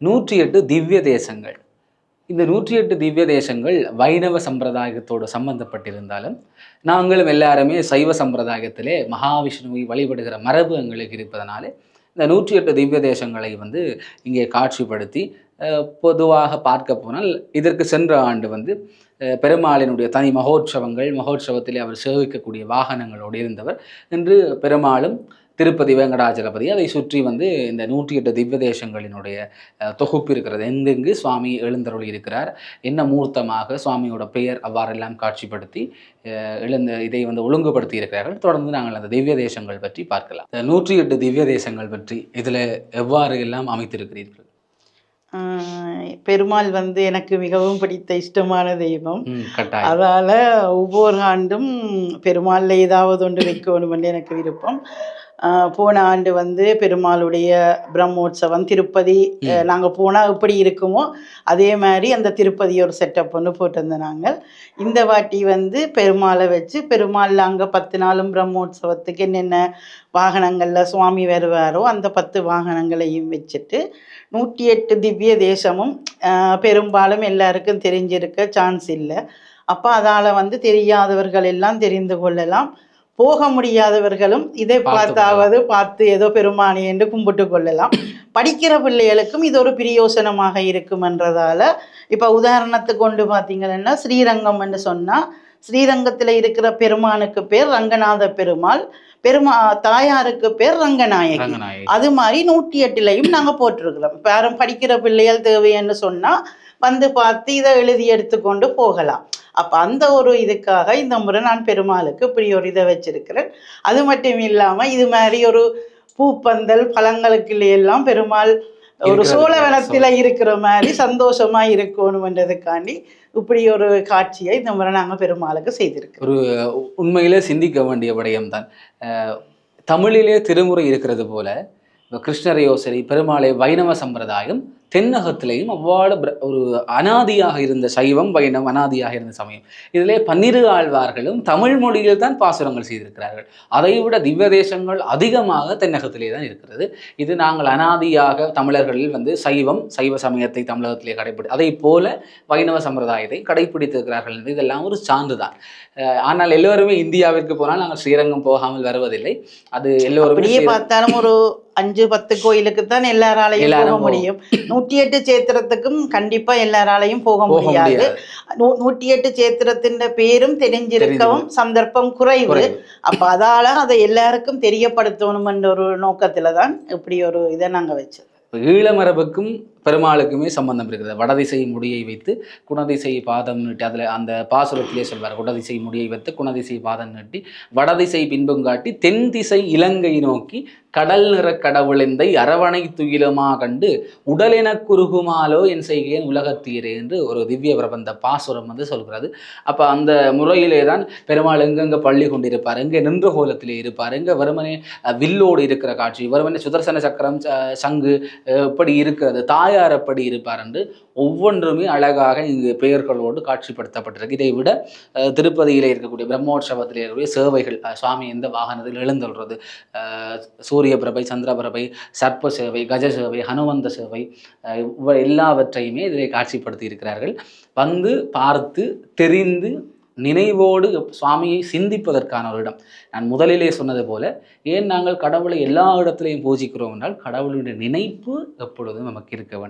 நூற்றி எட்டு திவ்ய தேசங்கள் இந்த நூற்றி எட்டு திவ்ய தேசங்கள் வைணவ சம்பிரதாயத்தோடு சம்பந்தப்பட்டிருந்தாலும் நாங்களும் எல்லாருமே சைவ சம்பிரதாயத்திலே மகாவிஷ்ணுவை வழிபடுகிற மரபு எங்களுக்கு இருப்பதனாலே இந்த நூற்றி எட்டு திவ்ய தேசங்களை வந்து இங்கே காட்சிப்படுத்தி பொதுவாக பார்க்க போனால் இதற்கு சென்ற ஆண்டு வந்து பெருமாளினுடைய தனி மகோற்சவங்கள் மகோற்சவத்திலே அவர் சேவிக்கக்கூடிய வாகனங்களோடு இருந்தவர். இன்று பெருமாளும் திருப்பதி வெங்கடாஜலபதி அதை சுற்றி வந்து இந்த நூற்றி எட்டு திவ்ய தேசங்களினுடைய தொகுப்பு இருக்கிறது. எங்கெங்கு சுவாமி எழுந்தருளி இருக்கிறார் என்ன மூர்த்தமாக சுவாமியோட பெயர் அவ்வாறெல்லாம் காட்சிப்படுத்தி எழுந்த இதை வந்து ஒழுங்குபடுத்தி இருக்கிறார்கள். தொடர்ந்து நாங்கள் அந்த திவ்ய தேசங்கள் பற்றி பார்க்கலாம். இந்த நூற்றி எட்டு திவ்ய தேசங்கள் பற்றி இதில் எவ்வாறு எல்லாம் அமைத்திருக்கிறீர்கள்? பெருமாள் வந்து எனக்கு மிகவும் பிடித்த இஷ்டமான தெய்வம். அதால ஒவ்வொரு ஆண்டும் பெருமாள்ல ஏதாவது ஒன்று வைக்கணும் என்று எனக்கு விருப்பம். போன ஆண்டு வந்து பெருமாளுடைய பிரம்மோற்சவம் திருப்பதி அஹ் நாங்க போனா எப்படி இருக்குமோ அதே மாதிரி அந்த திருப்பதி ஒரு செட்டப் ஒன்று போட்டிருந்தோம் நாங்கள் இந்த வாட்டி வந்து பெருமாளை வச்சு பெருமாள்ல அங்க பத்து நாளும் பிரம்மோற்சவத்துக்கு என்னென்ன வாகனங்கள்ல சுவாமி வருவாரோ அந்த பத்து வாகனங்களையும் வச்சுட்டு நூற்றி எட்டு திவ்ய தேசமும் பெரும்பாலும் எல்லாருக்கும் தெரிஞ்சிருக்க சான்ஸ் இல்லை. அப்போ அதால் வந்து தெரியாதவர்கள் எல்லாம் தெரிந்து கொள்ளலாம். போக முடியாதவர்களும் இதை பார்த்து பார்த்தாவது பார்த்து ஏதோ பெருமானி என்று கும்பிட்டு கொள்ளலாம். படிக்கிற பிள்ளைகளுக்கும் இது ஒரு பிரியோசனமாக இருக்குமென்றதால இப்போ உதாரணத்துக்கு கொண்டு பார்த்தீங்கன்னா ஸ்ரீரங்கம் என்று சொன்னால் ஸ்ரீரங்கத்தில் இருக்கிற பெருமானுக்கு பேர் ரங்கநாத பெருமாள் பெருமா தாயாருக்கு பேர் ரங்கநாயகி. அது மாதிரி நூற்றி எட்டுலையும் நாங்கள் போட்டிருக்கிறோம். இப்போ யாரும் படிக்கிற பிள்ளைகள் தேவைன்னு சொன்னால் வந்து பார்த்து இதை எழுதி எடுத்துக்கொண்டு போகலாம். அப்போ அந்த ஒரு இதுக்காக இந்த முறை நான் பெருமாளுக்கு இப்படி ஒரு இதை வச்சிருக்கிறேன். அது மட்டும் இல்லாமல் இது மாதிரி ஒரு பூப்பந்தல் பழங்களுக்கு எல்லாம் பெருமாள் ஒரு. சோழவனத்தில் இருக்கிற மாதிரி சந்தோஷமா இருக்கணும்ன்றதுக்காண்டி இப்படி ஒரு காட்சியை இந்த முறை நாங்கள் பெருமாளுக்கு செய்திருக்கிறோம். ஒரு உண்மையிலே சிந்திக்க வேண்டிய விடயம்தான். அஹ், தமிழிலே திருமுறை இருக்கிறது போல கிருஷ்ணரையோ சரி பெருமாளை வைணவ சம்பிரதாயம் தென்னகத்திலேயும் அவ்வாறு ஒரு அனாதியாக இருந்த சைவம் வைணவம் அனாதியாக இருந்த சமயம். இதிலே பன்னிரு ஆழ்வார்களும் தமிழ் மொழியில் தான் பாசுரங்கள் செய்திருக்கிறார்கள். அதைவிட திவ்ய தேசங்கள் அதிகமாக தென்னகத்திலே தான் இருக்கிறது. இது நாங்கள் அனாதியாக தமிழர்களில் வந்து சைவம் சைவ சமயத்தை தமிழகத்திலே கடைபிடி அதை போல வைணவ சம்பிரதாயத்தை கடைபிடித்திருக்கிறார்கள் என்று இதெல்லாம் ஒரு சான்றுதான். அஹ் ஆனால் எல்லோருமே இந்தியாவிற்கு போனால் நாங்கள் ஸ்ரீரங்கம் போகாமல் வருவதில்லை. அது எல்லோருமே பார்த்தாலும் ஒரு அஞ்சு பத்து கோயிலுக்கு தான் எல்லாராலையும் போக முடியும். நூற்றி எட்டு சேத்திரத்துக்கும் கண்டிப்பா எல்லாராலையும் போக முடியாது. நூற்றி எட்டு சேத்திரத்தின் பேரும் தெரிஞ்சிருக்கவும் சந்தர்ப்பம் குறைவு. அப்ப அதால அதை எல்லாருக்கும் தெரியப்படுத்தணும் என்ற ஒரு நோக்கத்துல தான் இப்படி ஒரு இதை நாங்க வச்சோம் ஈழமரபுக்கும் பெருமாளுக்குமே சம்பந்தம் இருக்கிறது வடதிசை முடியை வைத்து குணதிசை பாதம் நீட்டி அதில் அந்த பாசுரத்திலே சொல்வார் குடதிசை முடியை வைத்து குணதிசை பாதம் நீட்டி வடதிசை பின்பும் காட்டி தென் திசை இலங்கை நோக்கி கடல் நிற கடவுளெந்தை அரவணை துயிலுமா கண்டு உடலென குறுகுமாலோ என் செய்கிறேன் உலகத்தீரே என்று ஒரு திவ்ய பிரபந்த பாசுரம் வந்து சொல்கிறது. அப்போ அந்த முறையிலே தான் பெருமாள் எங்கெங்கே பள்ளி கொண்டிருப்பார் எங்கே நின்ற கோலத்திலே இருப்பார் எங்கே வருமனே வில்லோடு இருக்கிற காட்சி வருமனே சுதர்சன சக்கரம் ச- சங்கு இப்படி இருக்கிறது தாயார் எப்படி இருப்பார் என்று ஒவ்வொன்றுமே அழகாக இங்கு பெயர்களோடு காட்சிப்படுத்தப்பட்டிருக்கு. இதை விட திருப்பதியில் திருப்பதியிலே இருக்கக்கூடிய பிரம்மோற்சவத்தில் இருக்கக்கூடிய சேவைகள் சுவாமி எந்த வாகனத்தில் எழுந்தொள்வது சூரிய பிரபை சந்திர பிரபை சர்ப்ப சேவை கஜ சேவை ஹனுமந்த சேவை இவ்வ- எல்லாவற்றையுமே இதில் காட்சிப்படுத்தி இருக்கிறார்கள். வந்து பார்த்து தெரிந்து நினைவோடு சுவாமியை சிந்திப்பதற்கான ஒரு இடம். நான் முதலிலே சொன்னது போல ஏன் நாங்கள் கடவுளை எல்லா இடத்திலையும் பூஜிக்கிறோம் என்றால் கடவுளுடைய நினைப்பு எப்பொழுதும் நமக்கு இருக்க வேண்டும்.